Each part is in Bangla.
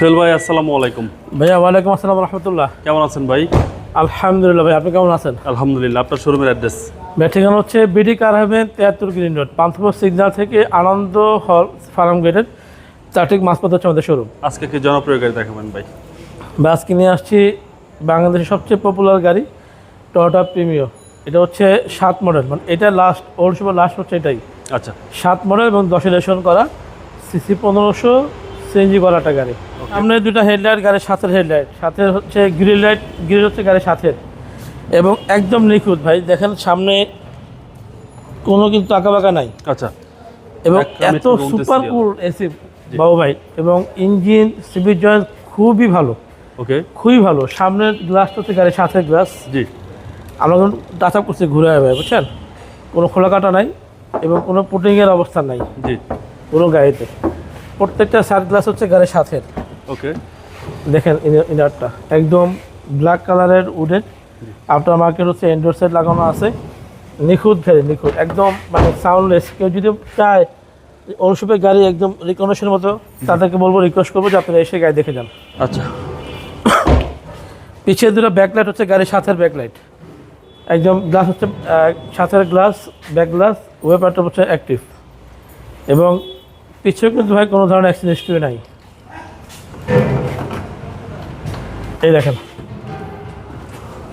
সোহেল ভাই আসসালামু আলাইকুম। ভাইয়া ওয়ালাইকুম আসসালাম রহমতুল্লাহ। কেমন আছেন ভাই? আলহামদুলিল্লাহ ভাই আপনি কেমন আছেন? আলহামদুলিল্লাহ আপনার শোরুমের অ্যাড্রেস? ঠিকানা হচ্ছে বিডি কার হাবেন তিয়াত্তর গ্রিন রোড পান্থপুর সিগন্যাল থেকে আনন্দ হল ফার্ম গেটের চারটিক মাঝপথ হচ্ছে আমাদের শোরুম আজকে কি জনপ্রিয় গাড়ি দেখাবেন ভাই? ভাই আজকে নিয়ে আসছি বাংলাদেশের সবচেয়ে পপুলার গাড়ি টয়োটা প্রিমিও এটা হচ্ছে সাত মডেল মানে এটা লাস্ট ওল্ড সুপার লাস্ট হচ্ছে এটাই। আচ্ছা। সাত মডেল এবং দশ রেশন করা সিসি পনেরোশো সিএনজি একটা গাড়ি। সামনে দুটো হেডলাইট গাড়ির সাথের হেডলাইট। সাথে হচ্ছে গ্রিল লাইট গ্রিল হচ্ছে গাড়ির সাথের। এবং একদম নিখুঁত ভাই দেখেন সামনে কোনো কিন্তু আঁকা বাঁকা নাই। আচ্ছা। এবং এত সুপার কুল এসি বাবু ভাই এবং ইঞ্জিন সিবির জয়েন্ট খুবই ভালো। ওকে খুবই ভালো। সামনের গ্লাসটা হচ্ছে গাড়ির সাথের গ্লাস। জি। আমরা কিন্তু টাচ আপ করছি ঘুরে ভাই বুঝছেন? কোনো খোলা কাটা নাই এবং কোনো পুটিংয়ের অবস্থা নাই। জি। কোনো গাড়িতে। প্রত্যেকটা সাইড গ্লাস হচ্ছে গাড়ির সাথে ওকে। দেখেন ইনার- ইনারটা। একদম ব্ল্যাক কালারের উডের আফটার মার্কেট হচ্ছে এন্ডোর সেট লাগানো আছে। নিখুঁত গাড়ি নিখুঁত। একদম মানে সাউন্ডলেস কেউ যদি চায় অনুসূপের গাড়ি একদম রিকনেশনের মতো তাদেরকে বলব রিকোয়েস্ট করব যে আপনারা এসে গাড়ি দেখে যান। আচ্ছা। পিছিয়ে দুটো ব্যাকলাইট হচ্ছে গাড়ির সাথের ব্যাকলাইট একদম গ্লাস হচ্ছে সাথের গ্লাস ব্যাক গ্লাস ওয়েপারটা হচ্ছে অ্যাক্টিভ এবং পিছিয়েও কিন্তু ভাই কোনো ধরনের অ্যাক্সিডেন্ট হিস্ট্রি নাই। এই দেখেন।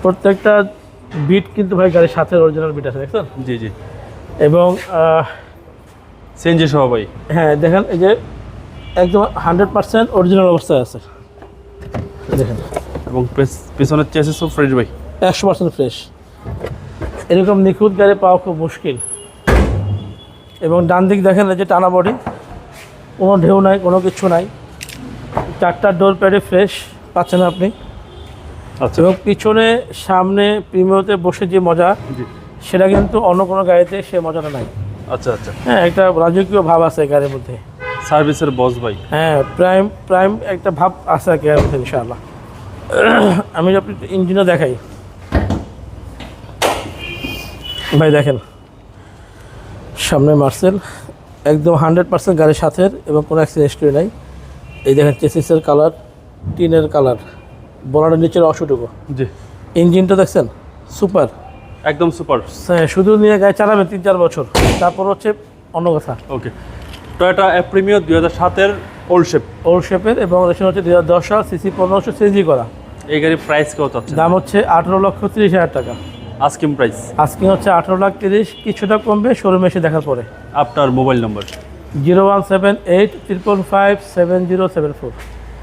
প্রত্যেকটা বিট কিন্তু ভাই গাড়ির সাথে অরিজিনাল বিট আছে দেখছেন? জি জি। এবং সিএনজি সহ ভাই। হ্যাঁ দেখেন এই যে একদম হান্ড্রেড পার্সেন্ট অরিজিনাল অবস্থায় আছে। দেখেন। এবং পেছ- পেছনের চেসিস সব ফ্রেশ ভাই। একশো পার্সেন্ট ফ্রেশ এরকম নিখুঁত গাড়ি পাওয়া খুব মুশকিল। এবং ডান দিক দেখেন এই যে টানা বডি কোনো ঢেউ নাই কোনো কিছু নাই। চারটা ডোর প্যাডে ফ্রেশ পাচ্ছেন আপনি। আচ্ছা। এবং পিছনে সামনে প্রিমিয়তে বসে যে মজা সেটা কিন্তু অন্য কোনো গাড়িতে সে মজাটা নাই। আচ্ছা আচ্ছা। হ্যাঁ একটা রাজকীয় ভাব আছে গাড়ির মধ্যে। সার্ভিসের বস ভাই। হ্যাঁ প্রাইম প্রাইম একটা ভাব আছে আর কি এর মধ্যে ইনশাআল্লাহ। আমি আপনি ইঞ্জিনও দেখাই। ভাই দেখেন সামনে মার্সেল। একদম হান্ড্রেড পার্সেন্ট গাড়ির সাথের এবং কোনো অ্যাক্সিডেন্ট হিস্ট্রি নাই। এই দেখেন চেসিসের কালার টিনের কালার বলারের নিচের অংশটুকু। জি। ইঞ্জিনটা দেখছেন? সুপার একদম সুপার শুধু নিয়ে গাড়ি চালাবেন তিন চার বছর। তারপর হচ্ছে অন্য কথা। ওকে টয়োটা অ্যাপ্রিমিও দুই হাজার সাতের ওল্ড শেপ ওল্ড শেপের এবং রেশন হচ্ছে দু হাজার দশ সাল সিসি পনেরোশো সিজি করা। এই গাড়ির প্রাইস কত দাম হচ্ছে আঠেরো লক্ষ তিরিশ হাজার টাকা। আস্কিম প্রাইস আস্কিং হচ্ছে আঠারো লাখ তিরিশ কিছুটা কমবে শোরুমে এসে দেখার পরে। আপনার mobile number zero one seven eight triple five seven zero seven four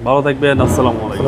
ভালো থাকবেন আসসালামু আলাইকুম।